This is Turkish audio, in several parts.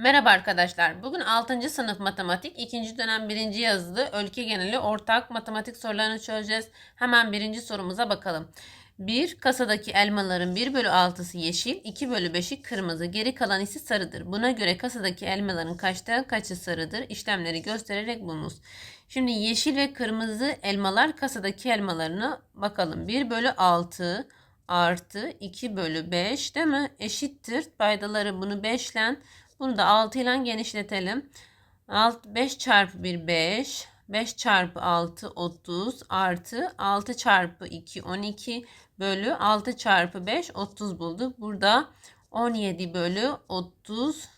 Merhaba arkadaşlar. Bugün 6. sınıf matematik 2. dönem 1. yazılı ülke geneli ortak matematik sorularını çözeceğiz. Hemen birinci sorumuza bakalım. 1. Kasadaki elmaların 1 bölü 6'sı yeşil, 2 bölü 5'i kırmızı, geri kalan ise sarıdır. Buna göre kasadaki elmaların kaçta kaçı sarıdır? İşlemleri göstererek bulunuz. Şimdi yeşil ve kırmızı elmalar kasadaki elmalarına bakalım. 1 bölü 6 artı 2 bölü 5 değil mi? Eşittir. Paydaları bunu 5 ile bunu da 6 ile genişletelim. 6, 5 çarpı 1 5. 5 çarpı 6 30 artı 6 çarpı 2 12 bölü 6 çarpı 5 30 bulduk. Burada 17 bölü 30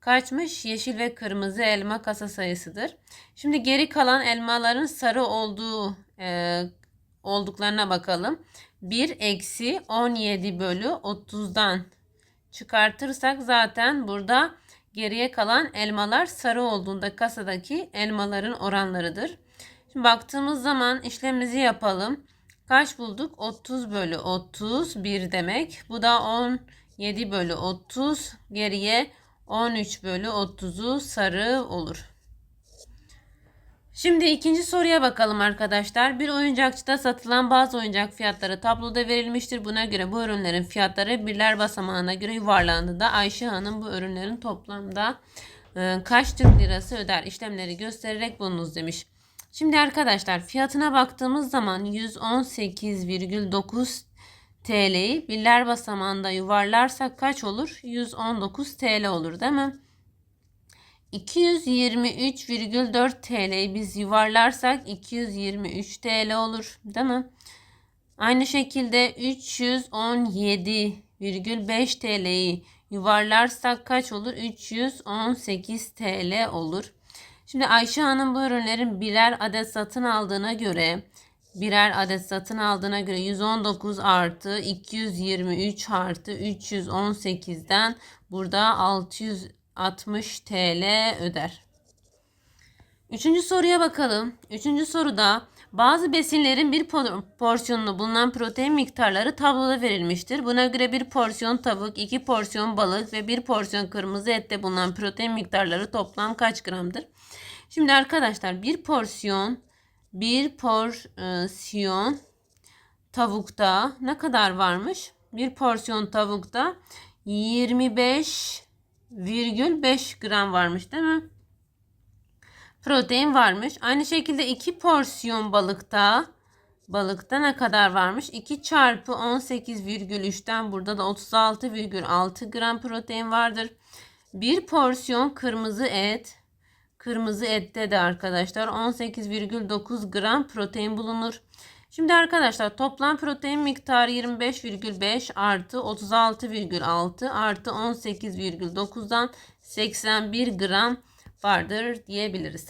kaçmış? Yeşil ve kırmızı elma kasa sayısıdır. Şimdi geri kalan elmaların sarı olduğu e, olduklarına bakalım. 1 eksi 17 bölü 30'dan çıkartırsak zaten burada geriye kalan elmalar sarı olduğunda kasadaki elmaların oranlarıdır. Şimdi baktığımız zaman işlemimizi yapalım. Kaç bulduk? 30 bölü 30 1 demek. Bu da 17 bölü 30 geriye 13 bölü 30'u sarı olur. Şimdi ikinci soruya bakalım arkadaşlar. Bir oyuncakçıda satılan bazı oyuncak fiyatları tabloda verilmiştir. Buna göre bu ürünlerin fiyatları birler basamağına göre yuvarlandığında Ayşe Hanım bu ürünlerin toplamda e, kaç Türk lirası öder işlemleri göstererek bulunuz demiş. Şimdi arkadaşlar fiyatına baktığımız zaman 118,9 TL'yi birler basamağında yuvarlarsak kaç olur? 119 TL olur değil mi? 223,4 TL'yi biz yuvarlarsak 223 TL olur değil mi? Aynı şekilde 317,5 TL'yi yuvarlarsak kaç olur? 318 TL olur. Şimdi Ayşe Hanım bu ürünlerin birer adet satın aldığına göre birer adet satın aldığına göre 119 artı 223 artı 318'den burada 600 60 TL öder. Üçüncü soruya bakalım. Üçüncü soruda bazı besinlerin bir porsiyonunda bulunan protein miktarları tabloda verilmiştir. Buna göre bir porsiyon tavuk, iki porsiyon balık ve bir porsiyon kırmızı ette bulunan protein miktarları toplam kaç gramdır? Şimdi arkadaşlar bir porsiyon bir porsiyon tavukta ne kadar varmış? Bir porsiyon tavukta 25 virgül 5 gram varmış değil mi? Protein varmış. Aynı şekilde 2 porsiyon balıkta balıkta ne kadar varmış? 2 çarpı 18,3'ten burada da 36,6 gram protein vardır. Bir porsiyon kırmızı et. Kırmızı ette de arkadaşlar 18,9 gram protein bulunur. Şimdi arkadaşlar toplam protein miktarı 25,5 artı 36,6 artı 18,9'dan 81 gram vardır diyebiliriz.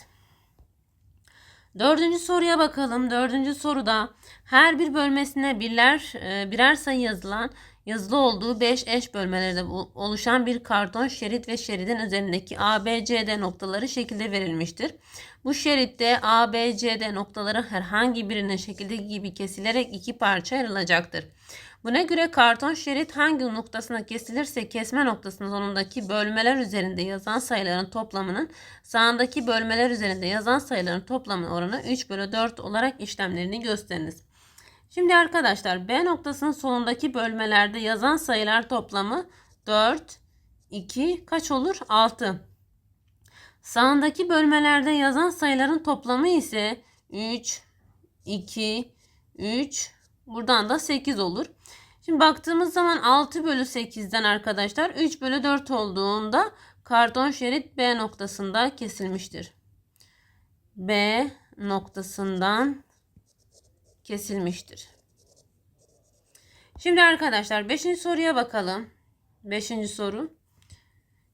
Dördüncü soruya bakalım. Dördüncü soruda her bir bölmesine birler e, birer sayı yazılan yazılı olduğu 5 eş bölmelerde oluşan bir karton şerit ve şeridin üzerindeki A, B, C, D noktaları şekilde verilmiştir. Bu şeritte A, B, C, D noktaları herhangi birinin şekildeki gibi kesilerek iki parça ayrılacaktır. Buna göre karton şerit hangi noktasına kesilirse kesme noktasının sonundaki bölmeler üzerinde yazan sayıların toplamının sağındaki bölmeler üzerinde yazan sayıların toplamı oranı 3 bölü 4 olarak işlemlerini gösteriniz. Şimdi arkadaşlar B noktasının sonundaki bölmelerde yazan sayılar toplamı 4, 2 kaç olur? 6. Sağındaki bölmelerde yazan sayıların toplamı ise 3, 2, 3, buradan da 8 olur. Şimdi baktığımız zaman 6 bölü 8'den arkadaşlar 3 bölü 4 olduğunda karton şerit B noktasında kesilmiştir. B noktasından kesilmiştir. Şimdi arkadaşlar 5. soruya bakalım. 5. soru.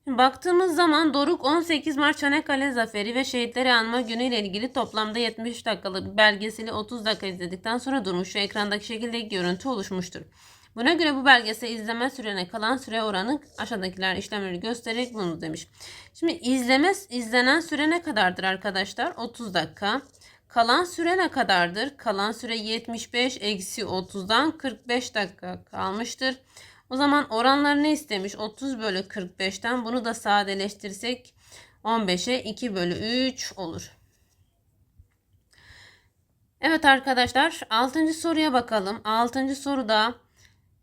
Şimdi baktığımız zaman Doruk 18 Mart Çanakkale Zaferi ve Şehitleri Anma Günü ile ilgili toplamda 70 dakikalık belgeseli 30 dakika izledikten sonra durmuş ve ekrandaki şekilde görüntü oluşmuştur. Buna göre bu belgesel izleme sürene kalan süre oranı aşağıdakiler işlemleri göstererek bunu demiş. Şimdi izleme izlenen süre ne kadardır arkadaşlar? 30 dakika. Kalan süre ne kadardır? Kalan süre 75 eksi 30'dan 45 dakika kalmıştır. O zaman oranlar ne istemiş? 30 bölü 45'ten bunu da sadeleştirsek 15'e 2 bölü 3 olur. Evet arkadaşlar 6. soruya bakalım. 6. soruda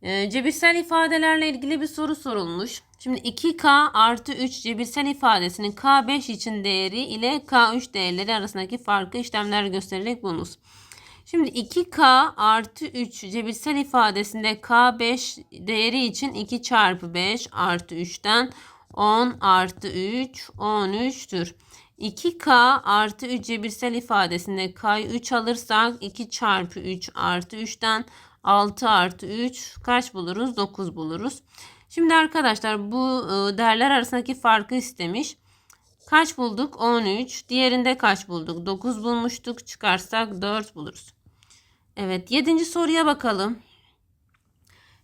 e, cebirsel ifadelerle ilgili bir soru sorulmuş. Şimdi 2K artı 3 cebirsel ifadesinin K5 için değeri ile K3 değerleri arasındaki farkı işlemler göstererek bulunuz. Şimdi 2K artı 3 cebirsel ifadesinde K5 değeri için 2 çarpı 5 artı 3'ten 10 artı 3 13'tür. 2K artı 3 cebirsel ifadesinde K'yı 3 alırsak 2 çarpı 3 artı 3'ten 6 artı 3 kaç buluruz? 9 buluruz. Şimdi arkadaşlar bu e, değerler arasındaki farkı istemiş. Kaç bulduk? 13. Diğerinde kaç bulduk? 9 bulmuştuk. Çıkarsak 4 buluruz. Evet 7. soruya bakalım.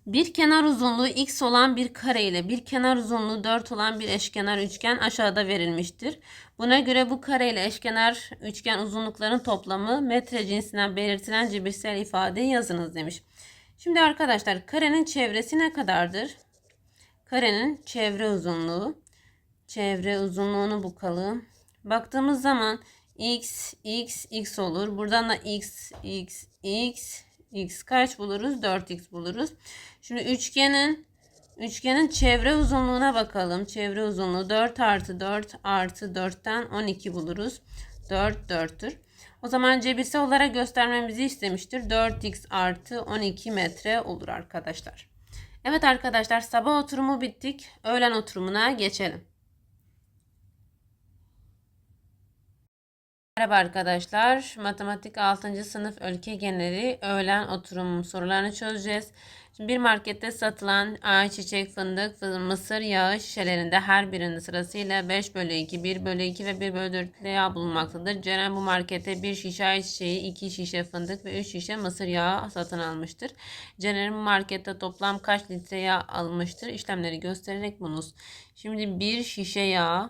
Bir kenar uzunluğu x olan bir kare ile bir kenar uzunluğu 4 olan bir eşkenar üçgen aşağıda verilmiştir. Buna göre bu kare ile eşkenar üçgen uzunlukların toplamı metre cinsinden belirtilen cebirsel ifadeyi yazınız demiş. Şimdi arkadaşlar karenin çevresi ne kadardır? Karenin çevre uzunluğu. Çevre uzunluğunu bakalım. Baktığımız zaman x, x, x olur. Buradan da x, x, x, x kaç buluruz? 4x buluruz. Şimdi üçgenin üçgenin çevre uzunluğuna bakalım. Çevre uzunluğu 4 artı 4 artı 4'ten 12 buluruz. 4 4'tür. O zaman cebirsel olarak göstermemizi istemiştir. 4x artı 12 metre olur arkadaşlar. Evet arkadaşlar sabah oturumu bittik. Öğlen oturumuna geçelim. Merhaba arkadaşlar. Matematik 6. sınıf ülke geneli öğlen oturum sorularını çözeceğiz. Şimdi bir markette satılan ayçiçek, fındık, mısır yağı şişelerinde her birinin sırasıyla 5 bölü 2, 1 bölü 2 ve 1 bölü 4 yağ bulunmaktadır. Ceren bu markette bir şişe ayçiçeği, 2 şişe fındık ve 3 şişe mısır yağı satın almıştır. Ceren'in bu markette toplam kaç litre yağ almıştır? İşlemleri göstererek bulunuz. Şimdi bir şişe yağ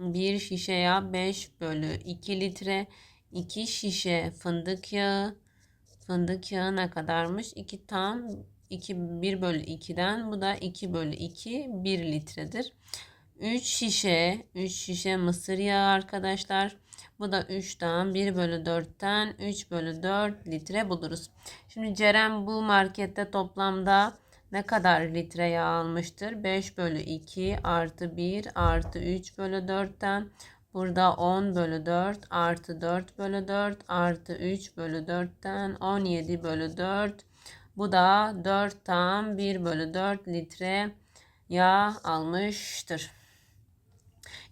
bir şişe yağ 5 bölü 2 litre. 2 şişe fındık yağı. Fındık yağı ne kadarmış? 2 tam 2 1 bölü 2'den bu da 2 bölü 2 1 litredir. 3 şişe 3 şişe mısır yağı arkadaşlar. Bu da 3'ten 1 bölü 4'ten 3 bölü 4 litre buluruz. Şimdi Ceren bu markette toplamda ne kadar litre yağ almıştır? 5 bölü 2 artı 1 artı 3 bölü 4'ten burada 10 bölü 4 artı 4 bölü 4 artı 3 bölü 4'ten 17 bölü 4 bu da 4 tam 1 bölü 4 litre yağ almıştır.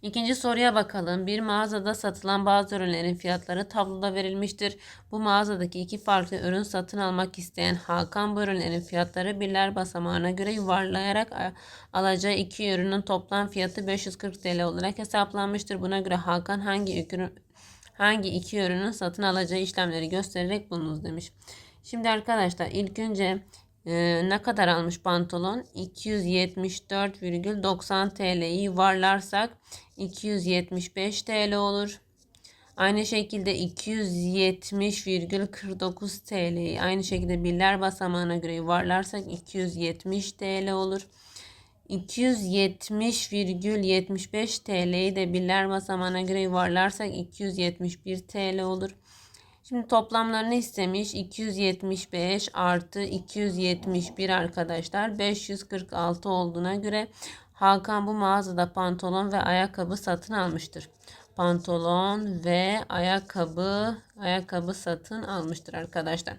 İkinci soruya bakalım. Bir mağazada satılan bazı ürünlerin fiyatları tabloda verilmiştir. Bu mağazadaki iki farklı ürün satın almak isteyen Hakan bu ürünlerin fiyatları birler basamağına göre yuvarlayarak alacağı iki ürünün toplam fiyatı 540 TL olarak hesaplanmıştır. Buna göre Hakan hangi ürün hangi iki ürünün satın alacağı işlemleri göstererek bulunuz demiş. Şimdi arkadaşlar ilk önce ee, ne kadar almış pantolon? 274,90 TL'yi yuvarlarsak 275 TL olur. Aynı şekilde 270,49 TL'yi aynı şekilde birler basamağına göre yuvarlarsak 270 TL olur. 270,75 TL'yi de birler basamağına göre yuvarlarsak 271 TL olur. Şimdi toplamlarını istemiş. 275 artı 271 arkadaşlar. 546 olduğuna göre Hakan bu mağazada pantolon ve ayakkabı satın almıştır. Pantolon ve ayakkabı ayakkabı satın almıştır arkadaşlar.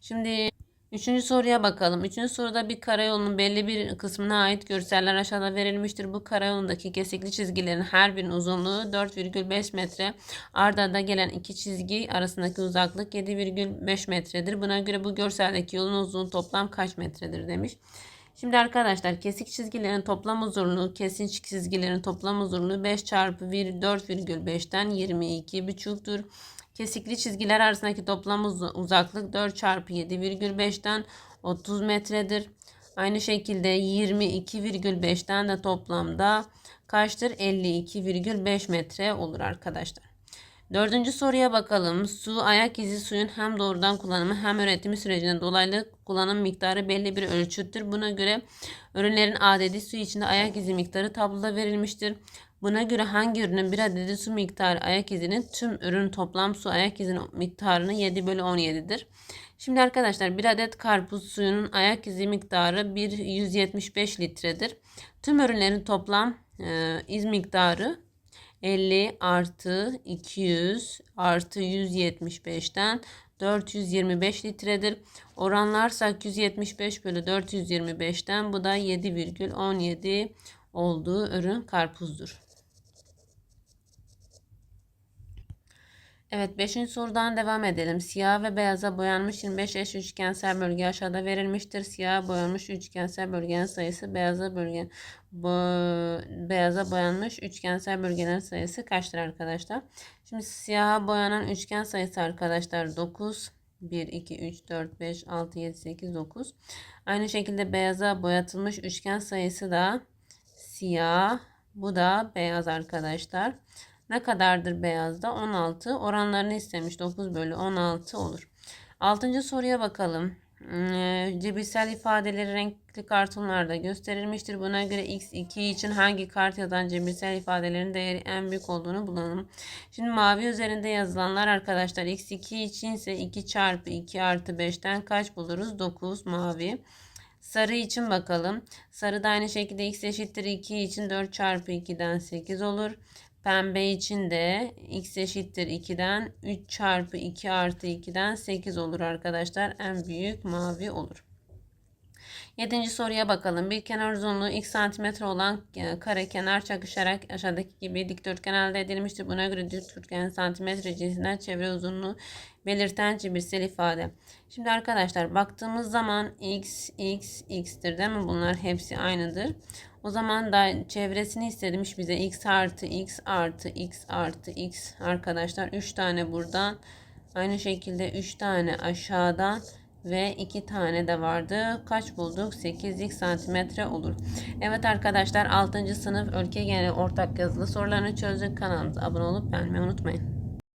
Şimdi Üçüncü soruya bakalım. Üçüncü soruda bir karayolunun belli bir kısmına ait görseller aşağıda verilmiştir. Bu karayolundaki kesikli çizgilerin her birinin uzunluğu 4,5 metre. Arda'da gelen iki çizgi arasındaki uzaklık 7,5 metredir. Buna göre bu görseldeki yolun uzunluğu toplam kaç metredir demiş. Şimdi arkadaşlar kesik çizgilerin toplam uzunluğu kesin çizgilerin toplam uzunluğu 5 çarpı 4,5'ten 22,5'tur. Kesikli çizgiler arasındaki toplam uzaklık 4 çarpı 7,5'ten 30 metredir. Aynı şekilde 22,5'ten de toplamda kaçtır? 52,5 metre olur arkadaşlar. Dördüncü soruya bakalım. Su, ayak izi suyun hem doğrudan kullanımı hem üretimi sürecinde dolaylı kullanım miktarı belli bir ölçüttür. Buna göre ürünlerin adedi su içinde ayak izi miktarı tabloda verilmiştir. Buna göre hangi ürünün bir adedi su miktarı ayak izinin tüm ürün toplam su ayak izinin miktarını 7 bölü 17'dir. Şimdi arkadaşlar bir adet karpuz suyunun ayak izi miktarı 1 175 litredir. Tüm ürünlerin toplam e, iz miktarı 50 artı 200 artı 175'ten 425 litredir. Oranlarsak 175 bölü 425'ten bu da 7,17 olduğu ürün karpuzdur. Evet 5. sorudan devam edelim. Siyah ve beyaza boyanmış 25 eş üçgensel bölge aşağıda verilmiştir. Siyah boyanmış üçgensel bölgenin sayısı beyaza bölge bo, beyaza boyanmış üçgensel bölgelerin sayısı kaçtır arkadaşlar? Şimdi siyaha boyanan üçgen sayısı arkadaşlar 9 1 2 3 4 5 6 7 8 9. Aynı şekilde beyaza boyatılmış üçgen sayısı da siyah bu da beyaz arkadaşlar. Ne kadardır beyazda? 16. Oranlarını istemiş. 9 bölü 16 olur. 6. soruya bakalım. Hmm, Cebirsel ifadeleri renkli kartonlarda gösterilmiştir. Buna göre x2 için hangi kart yazan cebirsel ifadelerin değeri en büyük olduğunu bulalım. Şimdi mavi üzerinde yazılanlar arkadaşlar x2 için ise 2 çarpı 2 artı 5'ten kaç buluruz? 9 mavi. Sarı için bakalım. Sarı da aynı şekilde x eşittir 2 için 4 çarpı 2'den 8 olur. Pembe için de x eşittir 2'den 3 çarpı 2 artı 2'den 8 olur arkadaşlar. En büyük mavi olur. Yedinci soruya bakalım. Bir kenar uzunluğu x santimetre olan e, kare kenar çakışarak aşağıdaki gibi dikdörtgen elde edilmiştir. Buna göre dikdörtgen santimetre cinsinden çevre uzunluğu belirten cebirsel ifade. Şimdi arkadaşlar baktığımız zaman x, x, x'tir değil mi? Bunlar hepsi aynıdır. O zaman da çevresini istemiş bize x artı x artı x artı x arkadaşlar 3 tane buradan aynı şekilde 3 tane aşağıdan ve 2 tane de vardı. Kaç bulduk? 8'lik santimetre olur. Evet arkadaşlar 6. sınıf ülke genel ortak yazılı sorularını çözdük. Kanalımıza abone olup beğenmeyi unutmayın.